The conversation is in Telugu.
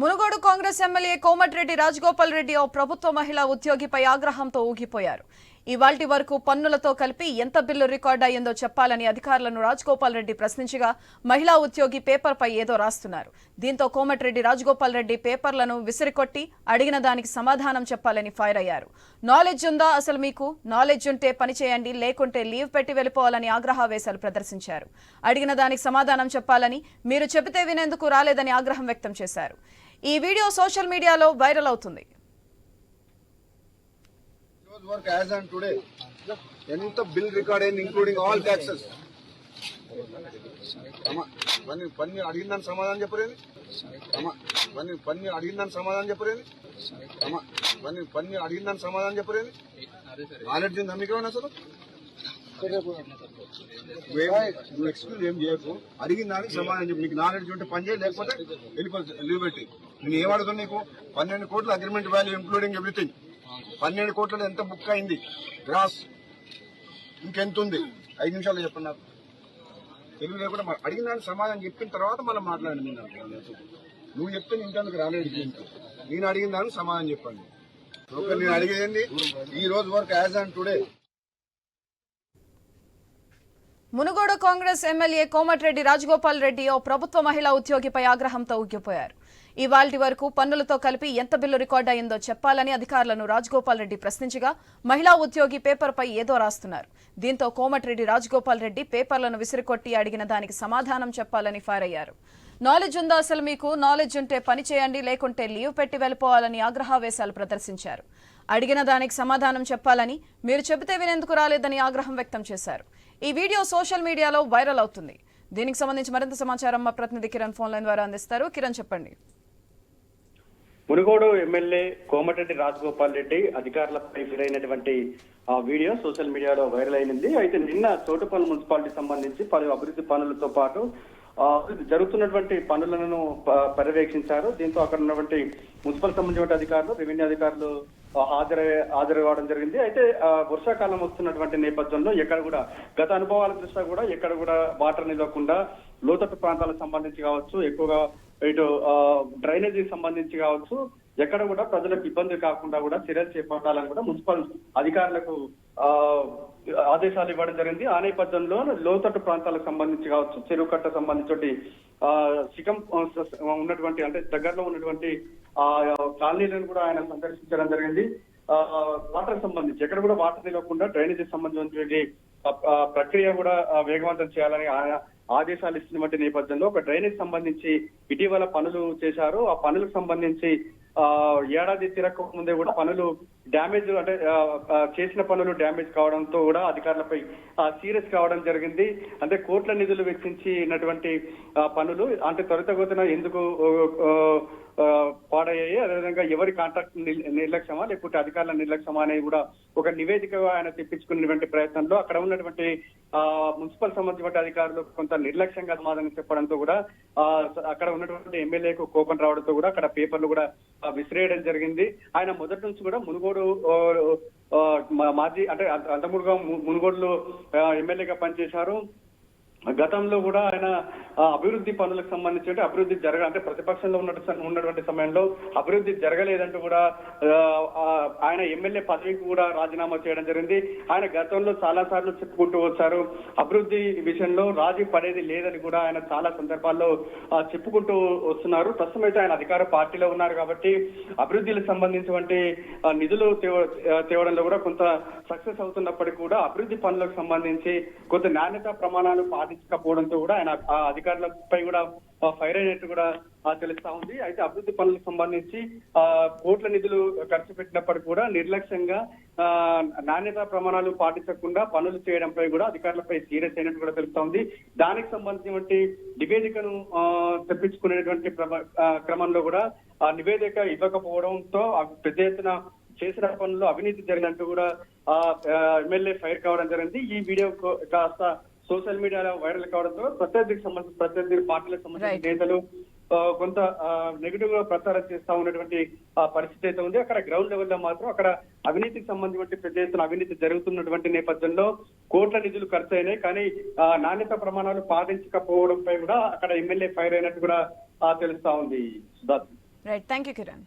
మునుగోడు కాంగ్రెస్ ఎమ్మెల్యే కోమటిరెడ్డి రాజగోపాల్ రెడ్డి ఓ ప్రభుత్వ మహిళా ఉద్యోగిపై ఆగ్రహంతో ఊగిపోయారు. ఇవాల్టి వరకు పన్నులతో కలిపి ఎంత బిల్లు రికార్డ్ అయ్యిందో చెప్పాలని అధికారులను రాజగోపాల్ రెడ్డి ప్రశ్నించగా మహిళా ఉద్యోగి పేపర్పై ఏదో రాస్తున్నారు. దీంతో కోమటిరెడ్డి రాజగోపాల్ రెడ్డి పేపర్లను విసిరికొట్టి అడిగిన దానికి సమాధానం చెప్పాలని ఫైర్ అయ్యారు. నాలెడ్జ్ ఉందా అసలు మీకు? నాలెడ్జ్ ఉంటే పని చేయండి లేకుంటే లీవ్ పెట్టి వెళ్ళిపోవాలని ఆగ్రహావేశాలు ప్రదర్శించారు. అడిగిన దానికి సమాధానం చెప్పాలని మీరు చెబితే వినేందుకు రాలేదని ఆగ్రహం వ్యక్తం చేశారు. ఈ వీడియో సోషల్ మీడియాలో వైరల్ అవుతుంది. ఎంత బిల్ రికార్డ్ అయింది ఇంక్లూడింగ్ ఆల్ ట్యాక్సెస్ పని పని అడిగిందని సమాధానం చెప్పరేది? పని పని అడిగిందని సమాధానం చెప్పరేది? పని పని అడిగిందని సమాధానం చెప్పరేది? నాలెడ్జ్ ఉంది అసలు? నువ్వేం- నువ్వు ఎక్స్క్యూజ్ ఏం చేయకు. అడిగిన దానికి సమాధానం చెప్పు. నీకు నాలెడ్జ్ ఉంటే పని చేయి లేకపోతే వెళ్ళిపో లీవ్ పెట్టి నేను ఏం అడుగుతున్నా నీకు? పన్నెండు కోట్ల అగ్రిమెంట్ వాల్యూ ఇంక్లూడింగ్ ఎవ్రీథింగ్ పన్నెండు కోట్లలో ఎంత బుక్ అయింది? గ్రాస్ ఇంకెంత ఉంది ఐదు నిమిషాలు చెప్పండి నాకు. తెలుగు లేకుండా అడిగిన దానికి సమాధానం చెప్పిన తర్వాత మళ్ళీ మాట్లాడండి మీరు నువ్వు చెప్తే నేను ఇంకెందుకు రాలేదు? దీనికి. నేను అడిగిన దానికి సమాధానం చెప్పండి. ఓకే నేను అడిగేది ఈ రోజు వరకు as on today Munugode Congress MLA Komatireddy Rajagopal Reddy ఓ ప్రభుత్వ మహిళా ఉద్యోగిపై ఆగ్రహంతో ఉగ్గిపోయారు ఇవాల్టి వరకు పన్నులతో కలిపి ఎంత బిల్లు రికార్డ్ అయిందో చెప్పాలని అధికారులను రాజగోపాల్ రెడ్డి ప్రశ్నించగా మహిళా ఉద్యోగి పేపర్పై ఏదో రాస్తున్నారు. దీంతో కోమటిరెడ్డి రాజగోపాల్ రెడ్డి పేపర్లను విసిరికొట్టి అడిగిన దానికి సమాధానం చెప్పాలని ఫైర్ అయ్యారు. నాలెడ్జ్ ఉందా అసలు మీకు? నాలెడ్జ్ ఉంటే పని చేయండి లేకుంటే లీవ్ పెట్టి వెళ్ళిపోవాలని ఆగ్రహావేశాలు ప్రదర్శించారు. అడిగిన దానికి సమాధానం చెప్పాలని మీరు చెబితే వినేందుకు రాలేదని ఆగ్రహం వ్యక్తం చేశారు. ఈ వీడియో సోషల్ మీడియాలో వైరల్ అవుతుంది. దీనికి సంబంధించి మరింత సమాచారం మా ప్రతినిధి కిరణ్ ఫోన్ లైన్ ద్వారా అందిస్తారు. కిరణ్ చెప్పండి. మునుగోడు ఎమ్మెల్యే కోమటిరెడ్డి రాజగోపాల్ రెడ్డి అధికారులపై ఫిరైనటువంటి ఆ వీడియో సోషల్ మీడియాలో వైరల్ అయినది. అయితే నిన్న చోటుపల్లి మున్సిపాలిటీ సంబంధించి పలు అభివృద్ధి పనులతో పాటు జరుగుతున్నటువంటి పనులను ప- పర్యవేక్షించారు. దీంతో అక్కడ ఉన్నటువంటి మున్సిపల్ సంబంధించిన అధికారులు రెవెన్యూ అధికారులు హాజరు హాజరు కావడం జరిగింది. అయితే వర్షాకాలం వస్తున్నటువంటి నేపథ్యంలో ఎక్కడ కూడా గత అనుభవాల దృష్ట్యా కూడా ఎక్కడ కూడా వాటర్ నిలవకుండా లోతట్టు ప్రాంతాలకు సంబంధించి కావచ్చు ఎక్కువగా ఇటు ఆ, సంబంధించి కావచ్చు ఎక్కడ కూడా ప్రజలకు ఇబ్బంది కాకుండా కూడా చర్యలు చేపట్టాలని కూడా మున్సిపల్ అధికారులకు ఆ, ఆదేశాలు ఇవ్వడం జరిగింది. ఆ నేపథ్యంలో లోతట్టు ప్రాంతాలకు సంబంధించి కావచ్చు చెరువు కట్ట సంబంధించి ఆ శిఖం ఆ, ఉన్నటువంటి అంటే దగ్గరలో ఉన్నటువంటి ఆ కాలనీలను కూడా ఆయన సందర్శించడం జరిగింది. ఆ, వాటర్ సంబంధించి ఎక్కడ కూడా వాటర్ నిలవకుండా డ్రైనేజీ సంబంధించినటువంటి ఆ, ప్రక్రియ కూడా వేగవంతం చేయాలని ఆయన ఆదేశాలు ఇస్తున్నటువంటి నేపథ్యంలో ఒక డ్రైనేజ్ సంబంధించి ఇటీవల పనులు చేశారు. ఆ పనులకు సంబంధించి ఆ ఏడాది తిరక్క ముందే కూడా పనులు డ్యామేజ్ అంటే చేసిన పనులు డ్యామేజ్ కావడంతో కూడా అధికారులపై సీరియస్ కావడం జరిగింది. అంటే కోట్ల నిధులు వెచ్చించినటువంటి పనులు అంటే త్వరితగతిన ఎందుకు పాడయ్యాయి? అదేవిధంగా ఎవరి కాంట్రాక్ట్ నిర్లక్ష్యమా? లేకపోతే అధికారుల నిర్లక్ష్యమా అనేది కూడా ఒక నివేదిక ఆయన తెప్పించుకున్నటువంటి ప్రయత్నంలో అక్కడ ఉన్నటువంటి ఆ మున్సిపల్ సంబంధించిన అధికారులు కొంత నిర్లక్ష్యంగా సమాధానం చెప్పడంతో కూడా ఆ అక్కడ ఉన్నటువంటి ఎమ్మెల్యేకు కోపం రావడంతో కూడా అక్కడ పేపర్లు కూడా విసిరేయడం జరిగింది. ఆయన మొదటి నుంచి కూడా మునుగోడు ఆ, మాజీ అంటే అంత- మునుగోడులో ఎమ్మెల్యేగా పనిచేశారు. గతంలో కూడా ఆయన అభివృద్ధి పనులకు సంబంధించి అభివృద్ధి జరగ అంటే ప్రతిపక్షంలో ఉన్న ఉన్నటువంటి సమయంలో అభివృద్ధి జరగలేదంటూ కూడా ఆయన ఎమ్మెల్యే పదవికి కూడా రాజీనామా చేయడం జరిగింది. ఆయన గతంలో చాలా సార్లు చెప్పుకుంటూ వచ్చారు. అభివృద్ధి విషయంలో రాజీ పడేది లేదని కూడా ఆయన చాలా సందర్భాల్లో చెప్పుకుంటూ వస్తున్నారు. ప్రస్తుతం అయితే ఆయన అధికార పార్టీలో ఉన్నారు కాబట్టి అభివృద్ధికి సంబంధించినటువంటి నిధులు తేవడంలో కూడా కొంత సక్సెస్ అవుతున్నప్పటికీ కూడా అభివృద్ధి పనులకు సంబంధించి కొంత నాణ్యత ప్రమాణాలు సాధించకపోవడంతో కూడా ఆయన ఆ అధికారులపై కూడా ఫైర్ అయినట్టు కూడా తెలుస్తా ఉంది. అయితే అభివృద్ధి పనులకు సంబంధించి ఆ కోట్ల నిధులు ఖర్చు పెట్టినప్పటికీ కూడా నిర్లక్ష్యంగా ఆ, నాణ్యత ప్రమాణాలు పాటించకుండా పనులు చేయడంపై కూడా అధికారులపై సీరియస్ అయినట్టు కూడా తెలుస్తా ఉంది. దానికి సంబంధించినటువంటి నివేదికను ఆ, తెప్పించుకునేటువంటి ప్రమ- క్రమంలో కూడా ఆ నివేదిక ఇవ్వకపోవడంతో పెద్ద ఎత్తున చేసిన పనుల్లో అవినీతి జరిగినట్టు కూడా ఆ ఎమ్మెల్యే ఫైర్ కావడం జరిగింది. ఈ వీడియో కాస్త సోషల్ మీడియాలో వైరల్ కావడంతో ప్రత్యర్థికి సంబంధించి ప్రత్యర్థి పార్టీలకు సంబంధించిన. నేతలు కొంత నెగిటివ్గా ప్రచారం చేస్తా ఉన్నటువంటి పరిస్థితి అయితే ఉంది. అక్కడ గ్రౌండ్ లెవెల్లో మాత్రం అక్కడ అవినీతికి సంబంధించిన పెద్ద ఎత్తున అవినీతి జరుగుతున్నటువంటి నేపథ్యంలో కోట్ల నిధులు ఖర్చు అయినాయి. కానీ నాణ్యత ప్రమాణాలు పాటించకపోవడంపై కూడా అక్కడ ఎమ్మెల్యే ఫైర్ అయినట్టు కూడా తెలుస్తా ఉంది. సుధాత్ రైట్ థ్యాంక్ యూ కిరణ్